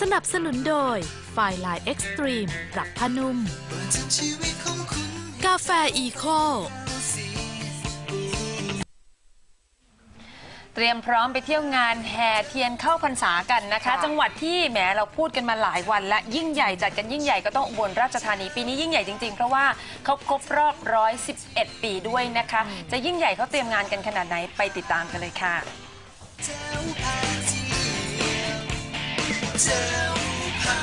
สนับสนุนโดยไฟลายเอ็กซ์ตรีมปรับผ้านุ่ม กาแฟอีโค เตรียมพร้อมไปเที่ยวงานแห่เทียนเข้าพรรษากันนะคะ จังหวัดที่แหมเราพูดกันมาหลายวัน และยิ่งใหญ่จัดกันยิ่งใหญ่ก็ต้องอุบลราชธานีปีนี้ยิ่งใหญ่จริงๆ เพราะว่าเขาครบรอบ 111 ปีด้วยนะคะ จะยิ่งใหญ่เขาเตรียมงานกันขนาดไหนไปติดตามกันเลยค่ะ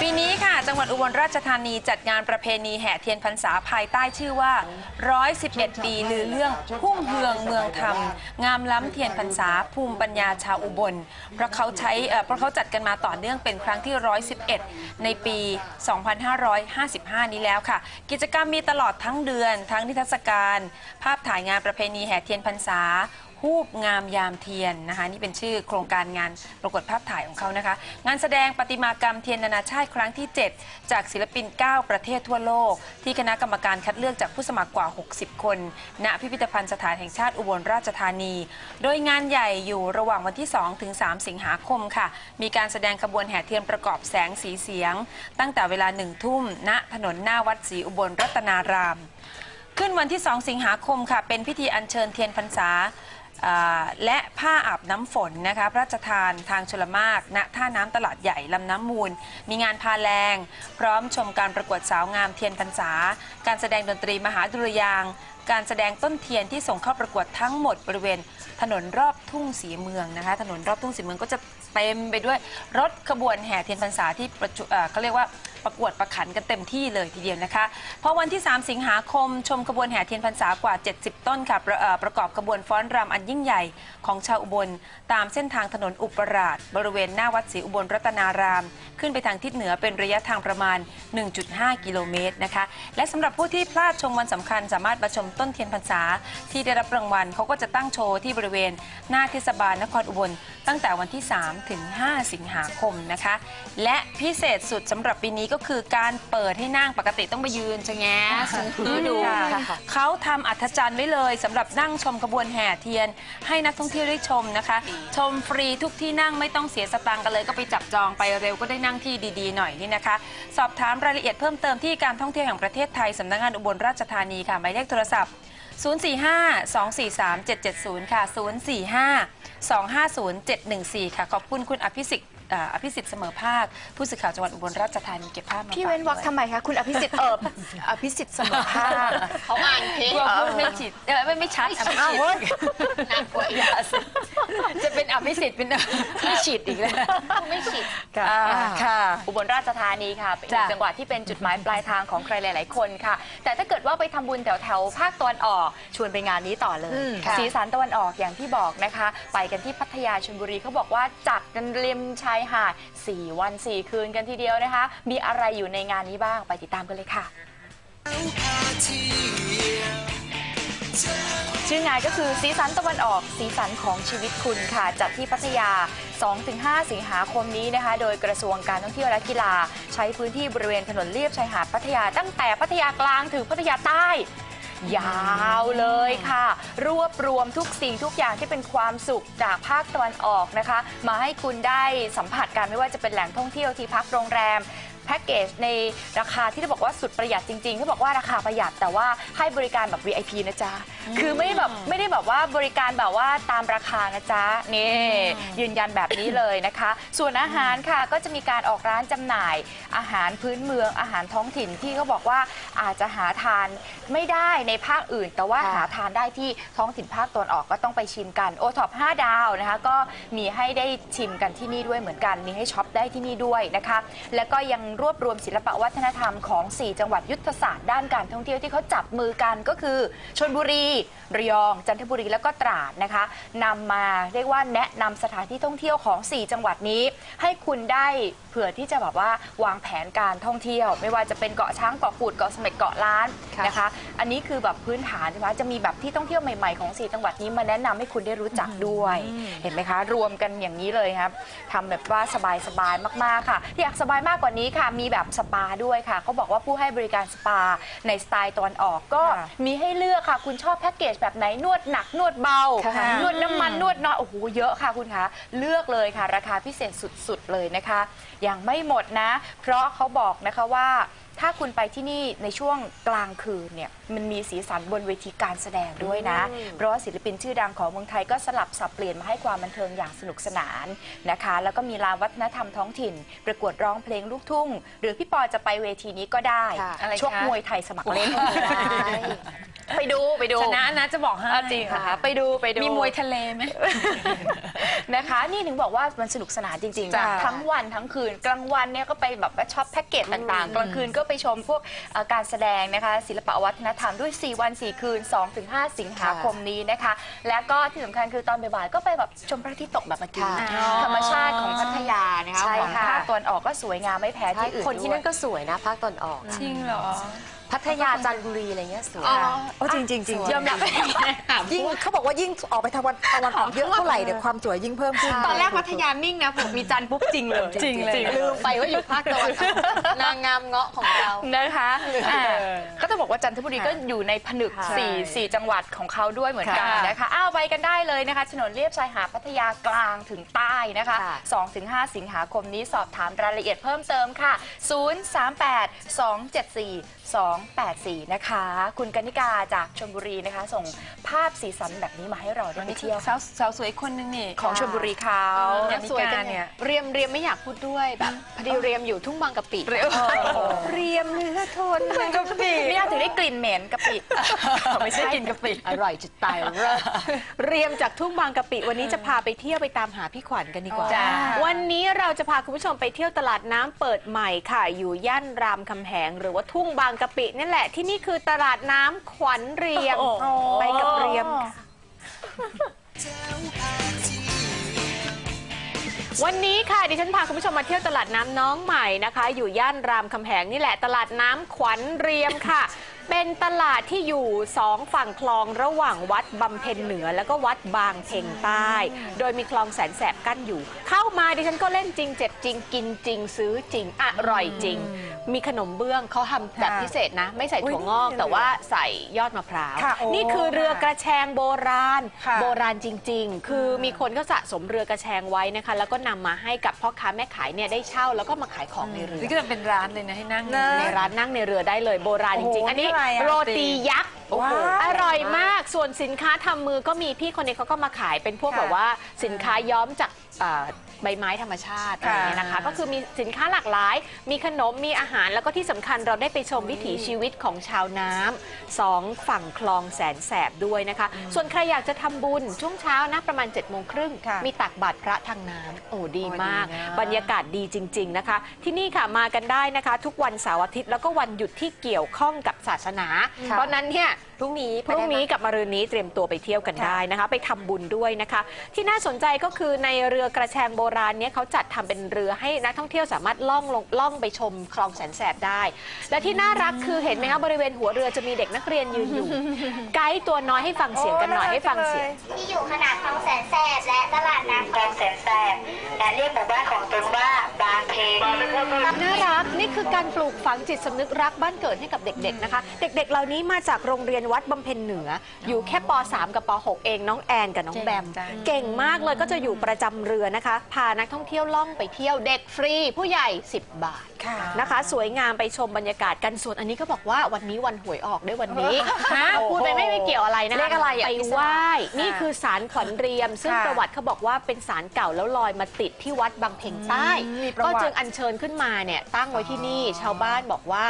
ปีนี้ค่ะ จังหวัดอุบลราชธานีจัดงานประเพณีแห่เทียนพรรษาภายใต้ชื่อว่า 111 ปีลือเรื่องพุ่งเฮืองเมืองธรรม งามล้ำเทียนพรรษาภูมิปัญญาชาวอุบล เพราะเขาใช้เอ่อเพราะเขาจัดกันมาต่อเนื่องเป็นครั้งที่ 111 ในปี 2555 นี้แล้วค่ะ กิจกรรมมีตลอดทั้งเดือน ทั้งนิทรรศการ ภาพถ่ายงานประเพณีแห่เทียนพรรษา ฮูบงามยามเทียนนะคะ นี่เป็นชื่อโครงการงานปรากฏภาพถ่ายของเขานะคะ งานแสดงประติมากรรมเทียนนานาชาติครั้งที่ 7 จากศิลปิน 9 ประเทศทั่วโลก ที่คณะกรรมการคัดเลือกจากผู้สมัครกว่า 60 คน ณพิพิธภัณฑ์สถานแห่งชาติอุบลราชธานี โดยงานใหญ่อยู่ระหว่างวันที่ 2 ถึง 3 สิงหาคมค่ะ มีการแสดงขบวนแห่เทียนประกอบแสงสีเสียง ตั้งแต่เวลาหนึ่งทุ่มณถนนหน้าวัดศรีอุบลรัตนาราม ขึ้นวันที่ 2 สิงหาคมค่ะ เป็นพิธีอัญเชิญเทียนพรรษา อ่าและผ้าอาบน้ำฝนนะคะพระราชทานทางชลมากณท่าน้ำตลาดใหญ่ลำน้ำมูล มีงานพาแรงพร้อมชมการประกวดสาวงามเทียนพรรษา การแสดงดนตรีมหาดุริยาง การแสดงต้นเทียนที่ส่งเข้าประกวดทั้งหมดบริเวณ ถนนรอบทุ่งสีเมืองนะคะ ถนนรอบทุ่งสีเมืองก็จะเต็มไปด้วยรถขบวนแห่เทียนพรรษาที่ประจุเอ่อเขาเรียกว่าประกวดประขันกันเต็มที่เลยทีเดียวนะคะพอวันที่ 3 สิงหาคมชมขบวนแห่เทียนพรรษากว่า 70 ต้นค่ะประประกอบขบวนฟ้อนรำอันยิ่งใหญ่ของชาวอุบล ตามเส้นทางถนนอุปราช บริเวณหน้าวัดศรีอุบลรัตนาราม ขึ้นไปทางทิศเหนือเป็นระยะทางประมาณ 1.5 กิโลเมตรนะคะและสำหรับผู้ที่พลาดชมวันสำคัญ สามารถมาชมต้นเทียนพรรษาที่ได้รับรางวัลเขาก็จะตั้งโชว์ที่บริเวณหน้าเทศบาลนครอุบล ตั้งแต่วันที่ 3 ถึง 5 สิงหาคมนะคะ และพิเศษสุดสำหรับปีนี้ก็คือการเปิดให้นั่งปกติต้องไปยืนชะแงะดูเขาทำอัธจันทร์ไว้เลยสำหรับนั่งชมขบวนแห่เทียน ให้นักท่องเที่ยวได้ชมนะคะ ชมฟรีทุกที่นั่งไม่ต้องเสียสตังค์กันเลยก็ไปจับจองไปเร็วก็ได้นั่งที่ดีๆหน่อยนี่นะคะ สอบถามรายละเอียดเพิ่มเติมที่การท่องเที่ยวแห่งประเทศไทยสำนักงานอุบลราชธานีค่ะหมายเลขโทรศัพท์ 045-243-770 ค่ะ 045-250-714 ค่ะ ขอบคุณคุณอภิสิทธิ์ อ่าอภิสิทธิ์เสมอภาค ผู้สื่อข่าวจังหวัดอุบลราชธานีเก็บภาพมาพี่เว้นวรรคฝากทำไมคะ คุณอภิสิทธิ์เอิบอภิสิทธิ์เสมอภาคเขาอ่านเพลงกลัวพูดไม่ฉิดเออไม่ไม่ชัดอภิอ้าวสิทเว้ยธิ์หนักกว่าอีกจะเป็นอภิสิทธิ์เป็นไม่ฉิดอีกแล้วไม่ฉีดอ่าค่ะ อุบลราชธานีค่ะเป็นอีกจ้ะ จังหวัดที่เป็นจุดหมายปลายทางของใครหลาย ๆ คนค่ะ แต่ถ้าเกิดว่าไปทำบุญแถวแถวๆภาคตะวันออกชวนไปงานนี้ต่อเลยอืมค่ะ สีสันตะวันออกอย่างที่บอกนะคะ ไปกันที่พัทยาชลบุรีเขาบอกว่าจัดกันริมชายหาด 4 วัน 4 คืนกันทีเดียวนะคะ มีอะไรอยู่ในงานนี้บ้างไปติดตามกันเลยค่ะ ชื่องานก็คือสีสันตะวันออกสีสันของชีวิตคุณค่ะ จัดที่พัทยา 2-5 สิงหาคมนี้นะคะ โดยกระทรวงการท่องเที่ยวและกีฬา ใช้พื้นที่บริเวณถนนเลียบชายหาดพัทยา ตั้งแต่พัทยากลางถึงพัทยาใต้ ยาวเลยค่ะ รวบรวมทุกสิ่งทุกอย่างที่เป็นความสุขจากภาคตะวันออกนะคะ มาให้คุณได้สัมผัสกันไม่ว่าจะเป็นแหล่งท่องเที่ยวที่พักโรงแรม แพ็กเกจในราคาที่จะบอกว่าสุดประหยัดจริงๆที่บอกว่าราคาประหยัดแต่ว่าให้บริการแบบ VIP นะจ๊ะ คือไม่แบบไม่ได้แบบว่าบริการแบบว่าตามราคานะจ๊ะนี่ยืนยันแบบนี้เลยนะคะ ส่วนอาหารค่ะก็จะมีการออกร้านจำหน่าย อาหารพื้นเมืองอาหารท้องถิ่นที่เขาบอกว่าอาจจะหาทานไม่ได้ในภาคอื่น แต่ว่าหาทานได้ที่ท้องถิ่นภาคตะวันออกก็ต้องไปชิมกันโอท็อป5ดาวนะคะ ก็มีให้ได้ชิมกันที่นี่ด้วยเหมือนกัน มีให้ช็อปได้ที่นี่ด้วยนะคะ แล้วก็ยังรวบรวมศิลปะวัฒนธรรมของ 4 จังหวัดยุทธศาสตร์ด้านการท่องเที่ยวที่เขาจับมือกันก็คือชนบุรี ระยอง จันทบุรีแล้วก็ตราดนะคะนำมาเรียกว่าแนะนำสถานที่ท่องเที่ยวของ 4 จังหวัดนี้ ให้คุณได้เผื่อที่จะแบบว่าวางแผนการท่องเที่ยว ไม่ว่าจะเป็นเกาะช้างเกาะกูดเกาะเสม็ดเกาะล้านค่ะ นะคะ อันนี้คือแบบพื้นฐานใช่ไหมจะมีแบบที่ท่องเที่ยวใหม่ๆของ 4 จังหวัดนี้มาแนะนำให้คุณได้รู้จักด้วย เห็นไหมคะ รวมกันอย่างนี้เลยครับทำแบบว่าสบายๆมากๆค่ะ ที่อยากสบายมากกว่านี้ค่ะมีแบบสปาด้วยค่ะเขาบอกว่าผู้ให้บริการสปาในสไตล์ตะวันออกก็ค่ะมีให้เลือกค่ะ คุณชอบแพ็กเกจแบบไหนนวดหนักนวดเบา ค่ะนวดน้ำมันนวดวดน้อยโอ้โหเยอะค่ะคุณคะเลือกเลยค่ะ ราคาพิเศษสุดๆเลยนะคะ ยังไม่หมดนะ เพราะเขาบอกนะคะว่า ถ้าคุณไปที่นี่ในช่วงกลางคืนเนี่ยมันมีสีสันบนเวทีการแสดงด้วยนะ เพราะว่าศิลปินชื่อดังของเมืองไทยก็สลับสับเปลี่ยนมาให้ความบันเทิงอย่างสนุกสนานนะคะ แล้วก็มีลานวัฒนธรรมท้องถิ่น ประกวดร้องเพลงลูกทุ่ง หรือพี่ปอจะไปเวทีนี้ก็ได้ค่ะอะไรชกคะมวยไทยสมัครเล่นไปดูไปดูชนะนะจะบอกให้เอาจริงเหรอคะไปดูไปดูมีมวยทะเลไหมนะคะ นี่ถึงบอกว่ามันสนุกสนานจริงจ้ะๆทั้งวันทั้งคืนกลางวันเนี่ยก็ไปแบบว่าช็อปแพ็กเกจต่างๆ กลางคืนก็ไปชมพวกเอ่อการแสดงนะคะ ศิลปะวัฒนธรรมด้วย 4 วัน 4 คืน 2-5 สิงหาคมนี้นะคะ และก็ที่สำคัญคือตอนบ่ายๆก็ไปแบบชมพระอาทิตย์ตกแบบเมื่อกี้ค่ะ ธรรมชาติของพัทยานะคะใช่ของค่ะภาคตะวันออกก็สวยงามไม่แพ้ใช่ที่อื่นคนที่ด้วย นั่นก็สวยนะภาคตอนออก จริงเหรอ พัทยาจันทบุรีอะไรเงี้ยสวยอ๋อ โอ้จริงจริงจริงยอมรับยิ่งเขาบอกว่ายิ่งออกไปทางวันตะวันออกเยอะเท่าไหร่เนี่ยความสวยยิ่งเพิ่มขึ้นตอนแรกพัทยานิ่งนะผมมีจันทร์ปุ๊บจริงเลยจริงเลยลืมไปว่าอยู่ภาคตะวันออกนางงามเงาะของเรานะคะอ่าก็ต้องบอกว่าจันทบุรีก็อยู่ในผนึกค่ะสี่สี่จังหวัดของเขาด้วยเหมือนกันค่ะนะคะอ้าวไปกันได้เลยนะคะถนนเลียบชายหาดพัทยากลางถึงใต้นะคะค่ะ2-5 สิงหาคมนี้สอบถามรายละเอียดเพิ่มเติมค่ะ038-274-284 นะคะ คุณกนิกาจากชลบุรีนะคะ ส่งภาพสีสันแบบนี้มาให้เราได้วันไปนี้เที่ยวสาวสาวสวยคนนึงนี่ของชลบุรีเขาเนี่ยสวยจังเนี่ยเรียมเรียมไม่อยากพูดด้วยแบบพอดีเรียมอยู่ทุ่งบางกะปิเร็วเรียมเนื้อทนกะปิไม่น่าถึงได้กลิ่นเหม็นกะปิไม่ใช่กินกะปิอร่อยจะตายเลิศเรียมจากทุ่งบางกะปิวันนี้จะพาไปเที่ยวไปตามหาพี่ขวัญกันดีกว่า จ้า วันนี้เราจะพาคุณผู้ชมไปเที่ยวตลาดน้ำเปิดใหม่ค่ะ อยู่ย่านรามคำแหง หรือว่าทุ่งบางกะปินี่แหละ ที่นี่คือตลาดน้ำขวัญเรียมไปกับเรียมค่ะวันนี้ค่ะดิฉันพาคุณผู้ชมมาเที่ยวตลาดน้ำน้องใหม่นะคะ อยู่ย่านรามคำแหงนี่แหละตลาดน้ำขวัญเรียมค่ะ เป็นตลาดที่อยู่สองฝั่งคลองระหว่างวัดบำเพ็ญเหนือ แล้วก็วัดบางเพ็งใต้ โดยมีคลองแสนแสบกั้นอยู่ เข้ามาดิฉันก็เล่นจริง เจ็บจริง กินจริง ซื้อจริง อร่อยจริง มีขนมเบื้องเขาทำแบบค่ะพิเศษนะ ไม่ใส่ถั่วงอกอุ๊ยนี่เลยแต่ว่าใส่ยอดมะพร้าว ค่ะโอ้นี่คือเรือกระแชงโบราณ ค่ะ โบราณจริง ๆ คือมีคนก็สะสมเรือกระแชงไว้นะคะ แล้วก็นำมาให้กับพ่อค้าแม่ขายเนี่ยได้เช่าแล้วก็มาขายของในเรือ นี่ก็จะเป็นร้านเลยนะให้นั่งนะในร้านนั่งในเรือได้เลยโบราณจริงโอ้โหๆอันนี้นี่อะไรอะโรตียักษ์โอ้โห อร่อยมากส่วนสินค้าทำมือก็มีพี่คนนี้เขาก็มาขายเป็นพวกค่ะแบบว่าสินค้าย้อมจากเอ่อ ใบไม้ธรรมชาติอะไรค่ะ อย่างเงี้ยนะคะ ก็คือมีสินค้าหลากหลาย มีขนมมีอาหารแล้วก็ที่สำคัญเราได้ไปชมวิถีชีวิตของชาวน้ำสองฝั่งคลองแสนแสบด้วยนะคะ ส่วนใครอยากจะทำบุญช่วงเช้านะประมาณ7จ็ดโมงครึ่งค่ะมีตักบาตรพระทางน้ำโอ้ดีมากโอ้ดีนะ บรรยากาศดีจริง ๆนะคะ ที่นี่ค่ะมากันได้นะคะ ทุกวันเสาร์อาทิตย์แล้วก็วันหยุดที่เกี่ยวข้องกับศาสนา ค่ะ เพราะนั้นเนี่ย พรุ่งนี้พรุ่งนี้กับมะรืนนี้เตรียมตัวไปเที่ยวกันได้นะคะ ไปทำบุญด้วยนะคะ ที่น่าสนใจก็คือในเรือกระแชงโบราณเนี่ยเขาจัดทำเป็นเรือให้นักท่องเที่ยวสามารถล่องลงล่องไปชมคลองแสนแสบได้ และที่น่ารักคือเห็นไหมคะบริเวณหัวเรือจะมีเด็กนักเรียนยืนอยู่ ไกด์ตัวน้อยให้ฟังเสียงกันหน่อยให้ฟังเสียงที่อยู่ขนาดคลองแสนแสบและตลาดน้ำคลองแสนแสบและเรียกหมู่บ้านของตนว่าบางเพง น่ารักนี่คือการปลูกฝังจิตสำนึกรักบ้านเกิดให้กับเด็กๆนะคะ เด็กๆ เหล่านี้มาจากโรงเรียนวัดบำเพ็ญเหนือ อยู่แค่ป .3 กับป .6 เองน้องแอนกับน้องแบม เก่งจัง เก่งมากเลยก็จะอยู่ประจำเรือนะคะ พานักท่องเที่ยวล่องไปเที่ยวเด็กฟรี ผู้ใหญ่ 10 บาท ค่ะ นะคะ สวยงามไปชมบรรยากาศกันส่วนอันนี้ก็บอกว่าวันนี้วันหวยออกด้วยวันนี้ฮะพูดไปไม่ไม่เกี่ยวอะไรนะคะเลขอะไรอะไปพิศไหวาว้สนี่คือสารขวัญเรียม ซึ่งค่ะประวัติเขาบอกว่าเป็นสารเก่าแล้วลอยมาติดที่วัดบางเพ็งใต้ อืมมีประวัก็ติจึงอัญเชิญขึ้นมาเนี่ยตั้งไว้ที่นี่ชาวบ้านบอกว่า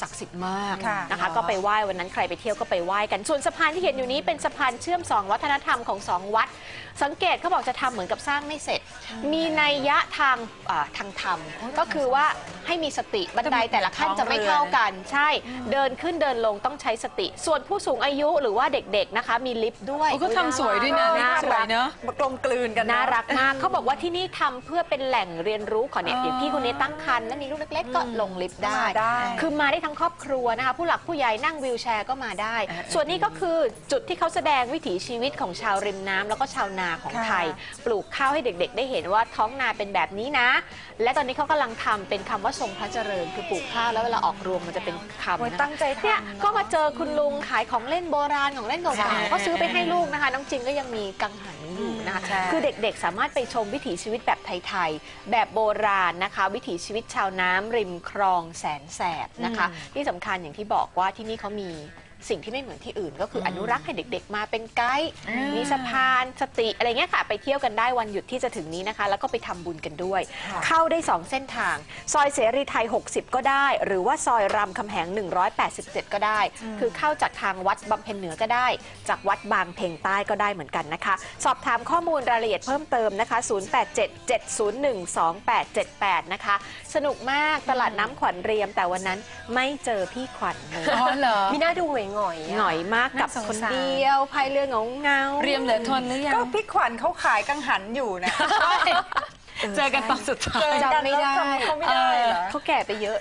ศักดิ์สิทธิ์มากค่ะนะคะ ก็ไปไหว้วันนั้นใครไปเที่ยวก็ไปไหว้กัน ส่วนสะพานที่เห็นอยู่นี้เป็นสะพานเชื่อมสองวัฒนธรรมของสองวัด สังเกตเขาบอกจะทำเหมือนกับสร้างไม่เสร็จ มีนัยยะทางอ่าทางธรรม ก็คือว่าให้มีสติบันไดแต่ละขั้นจะไม่เท่ากัน ใช่ เดินขึ้นเดินลงต้องใช้สติ ส่วนผู้สูงอายุหรือว่าเด็กๆนะคะ มีลิฟต์ด้วยโอ้ก็ทำสวยด้วยนะน่าสวยรักเนอะมากลมกลืนกันเอะน่ารักมากเขาบอกว่าที่นี่ทำเพื่อเป็นแหล่งเรียนรู้ของเนี่ยอย่างพี่คนนี้ตั้งครรภ์แล้วมีลูกเล็กๆก็ลงลิฟต์ได้ได้คือมาได้ทั้งครอบครัวนะคะผู้หลักผู้ใหญ่นั่งวีลแชร์ก็มาได้ ส่วนนี้ก็คือจุดที่เขาแสดงวิถีชีวิตของชาวริมน้ำแล้วก็ชาวนาของค่ะไทย ปลูกข้าวให้เด็กๆ ได้เห็นว่าท้องนาเป็นแบบนี้นะ และตอนนี้เขากำลังทำเป็นคำว่าทรงพระเจริญ คือปลูกข้าวแล้วเวลาออกรวงมันจะเป็นคำโอ้ยนะตั้งใจทำ เนี่ยเนอะก็มาเจอคุณลุงขายของเล่นโบราณของเล่นเก่าๆก็ซื้อไปให้ลูกนะคะ น้องจินก็ยังมีกังหันอยู่นะคะ ใช่ คือเด็กๆ สามารถไปชมวิถีชีวิตแบบไทย ๆ แบบโบราณนะคะ วิถีชีวิตชาวน้ำริมคลองแสนแสบนะคะที่สำคัญอย่างที่บอกว่าที่นี่เขามี สิ่งที่ไม่เหมือนที่อื่น ก็คืออนุรักษ์ให้เด็ก ๆ มาเป็นไกด์มีสะพานสติอะไรเงี้ยค่ะ ไปเที่ยวกันได้วันหยุดที่จะถึงนี้นะคะ แล้วก็ไปทำบุญกันด้วยเข้าได้ 2 เส้นทาง ซอยเสรีไทย 60 ก็ได้ หรือว่าซอยรามคำแหง 187 ก็ได้ คือเข้าจากทางวัดบำเพ็ญเหนือก็ได้ จากวัดบางเพ็งใต้ก็ได้เหมือนกันนะคะ สอบถามข้อมูลรายละเอียดเพิ่มเติมนะคะ 0877012878 นะคะ สนุกมากตลาดน้ำขวัญเรียมแต่วันนั้นไม่เจอพี่ขวัญเลย อ๋อเหรอ มีหน้าดูหงอยหงอยหน่อยมากกับน่าสงคนสาร เดียวพายเรือเหงาเงาๆ เรียมเหลือทนหรือยังก็พี่ขวัญเขาขายกังหันอยู่นะ เจอกันตอนสุดท้ายเจอกันจำไม่ได้แล้วจำเขาไม่ได้เหรอ เขาแก่ไปเยอะ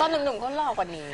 ตอนหนุ่มๆเขาหล่อกว่านี้